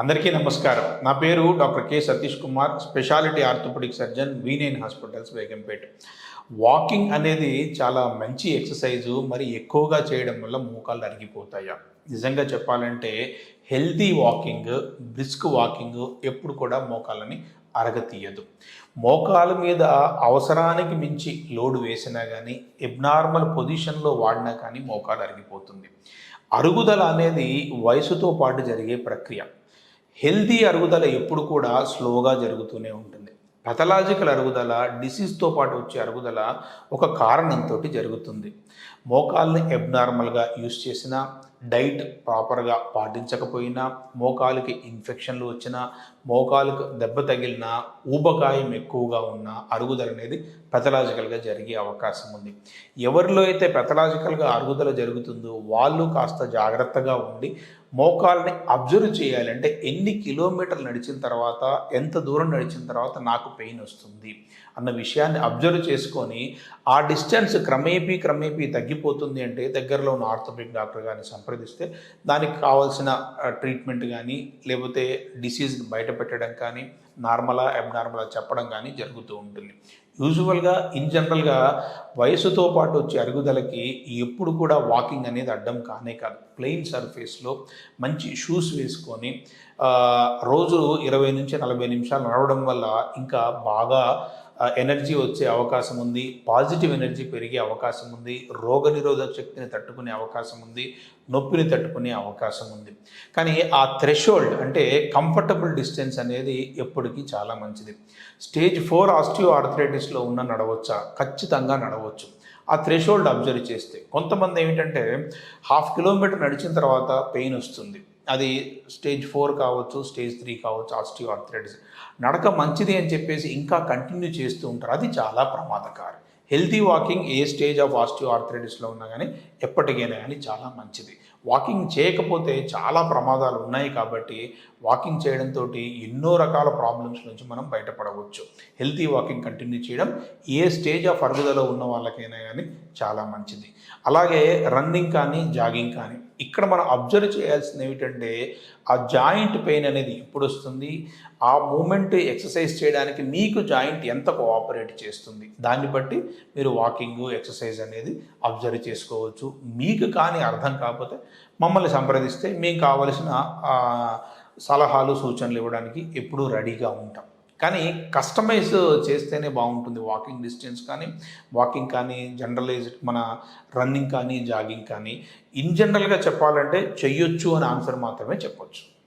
అందరికీ నమస్కారం. నా పేరు doctor K. Satish Kumar speciality orthopaedic surgeon V9 hospitals Begumpet walking అనేది చాలా మంచి ఎక్సర్సైజు మరి ఎక్కువగా చేయడం వల్ల మోకాళ్ళు అరిగిపోతాయా? నిజంగా చెప్పాలంటే హెల్తీ వాకింగ్ బ్రిస్క్ వాకింగ్ ఎప్పుడు కూడా మోకాళ్ళని అరగతీయదు. మోకాల మీద అవసరానికి మించి లోడ్ వేసినా కానీ ఎబ్నార్మల్ పొజిషన్లో వాడినా కానీ మోకాలు అరిగిపోతుంది. అరుగుదల అనేది వయసుతో పాటు జరిగే ప్రక్రియ. హెల్తీ అరుగుదల ఎప్పుడు కూడా స్లోగా జరుగుతూనే ఉంటుంది. పెథలాజికల్ అరుగుదల డిసీజ్తో పాటు వచ్చే అరుగుదల ఒక కారణంతో జరుగుతుంది. మోకాల్ని ఎబ్నార్మల్గా యూస్ చేసినా డైట్ ప్రాపర్గా పాటించకపోయినా మోకాలుకి ఇన్ఫెక్షన్లు వచ్చినా మోకాలుకు దెబ్బ తగిలినా ఊబకాయం ఎక్కువగా ఉన్న అరుగుదల అనేది పెథలాజికల్గా జరిగే అవకాశం ఉంది. ఎవరిలో అయితే పెథలాజికల్గా అరుగుదల జరుగుతుందో వాళ్ళు కాస్త జాగ్రత్తగా ఉండి మోకాల్ని అబ్జర్వ్ చేయాలంటే ఎన్ని కిలోమీటర్లు నడిచిన తర్వాత ఎంత దూరం నడిచిన తర్వాత నాకు పెయిన్ వస్తుంది అన్న విషయాన్ని అబ్జర్వ్ చేసుకొని ఆ డిస్టెన్స్ క్రమేపీ క్రమేపీ తగ్గిపోతుంది అంటే దగ్గరలో ఉన్న ఆర్థోపిక్ డాక్టర్ కానీ సంప్రదిస్తే దానికి కావాల్సిన ట్రీట్మెంట్ కానీ లేకపోతే డిసీజ్ బయటపెట్టడం కానీ నార్మలా అబ్నార్మలా చెప్పడం కానీ జరుగుతూ ఉంటుంది. యూజువల్గా ఇన్ జనరల్గా వయసుతో పాటు వచ్చే అరుగుదలకి ఎప్పుడు కూడా వాకింగ్ అనేది అడ్డం కానే కాదు. ప్లెయిన్ సర్ఫేస్లో మంచి షూస్ వేసుకొని రోజు ఇరవై నుంచి నలభై నిమిషాలు నడవడం వల్ల ఇంకా బాగా ఎనర్జీ వచ్చే అవకాశం ఉంది పాజిటివ్ ఎనర్జీ పెరిగే అవకాశం ఉంది రోగనిరోధక శక్తిని తట్టుకునే అవకాశం ఉంది నొప్పిని తట్టుకునే అవకాశం ఉంది. కానీ ఆ థ్రెషోల్డ్ అంటే కంఫర్టబుల్ డిస్టెన్స్ అనేది ఎప్పటికీ చాలా మంచిది. స్టేజ్ ఫోర్ ఆస్టియో ఆర్థరైటిస్లో ఉన్న నడవచ్చా? ఖచ్చితంగా నడవచ్చు. ఆ థ్రెషోల్డ్ అబ్జర్వ్ చేస్తే. కొంతమంది ఏమిటంటే హాఫ్ కిలోమీటర్ నడిచిన తర్వాత పెయిన్ వస్తుంది. అది స్టేజ్ ఫోర్ కావచ్చు స్టేజ్ త్రీ కావచ్చు ఆస్టియో ఆర్థరైటిస్ నడక మంచిది అని చెప్పేసి ఇంకా కంటిన్యూ చేస్తూ ఉంటారు. అది చాలా ప్రమాదకారి. హెల్తీ వాకింగ్ ఏ స్టేజ్ ఆఫ్ ఆస్టియో ఆర్థరైటిస్లో ఉన్నా కానీ ఎప్పటికైనా కానీ చాలా మంచిది. వాకింగ్ చేయకపోతే చాలా ప్రమాదాలు ఉన్నాయి కాబట్టి వాకింగ్ చేయడంతో ఎన్నో రకాల ప్రాబ్లమ్స్ నుంచి మనం బయటపడవచ్చు. హెల్తీ వాకింగ్ కంటిన్యూ చేయడం ఏ స్టేజ్ ఆఫ్ అరుగుదల ఉన్న వాళ్ళకైనా కానీ చాలా మంచిది. అలాగే రన్నింగ్ కానీ జాగింగ్ కానీ ఇక్కడ మనం అబ్జర్వ్ చేయాల్సింది ఏమిటంటే ఆ జాయింట్ పెయిన్ అనేది ఎప్పుడు వస్తుంది? ఆ మూమెంట్ ఎక్సర్సైజ్ చేయడానికి మీకు జాయింట్ ఎంత కోఆపరేట్ చేస్తుంది? దాన్ని బట్టి మీరు వాకింగ్ ఎక్సర్సైజ్ అనేది అబ్జర్వ్ చేసుకోవచ్చు. మీకు కానీ అర్థం కాకపోతే మమ్మల్ని సంప్రదిస్తే మీకు కావలసిన సలహాలు సూచనలు ఇవ్వడానికి ఎప్పుడూ రెడీగా ఉంటాం. కానీ కస్టమైజ్ చేస్తేనే బాగుంటుంది వాకింగ్ డిస్టెన్స్ కానీ వాకింగ్ కానీ జనరలైజ్ మన రన్నింగ్ కానీ జాగింగ్ కానీ. ఇన్ జనరల్గా చెప్పాలంటే చెయ్యొచ్చు అనే ఆన్సర్ మాత్రమే చెప్పొచ్చు.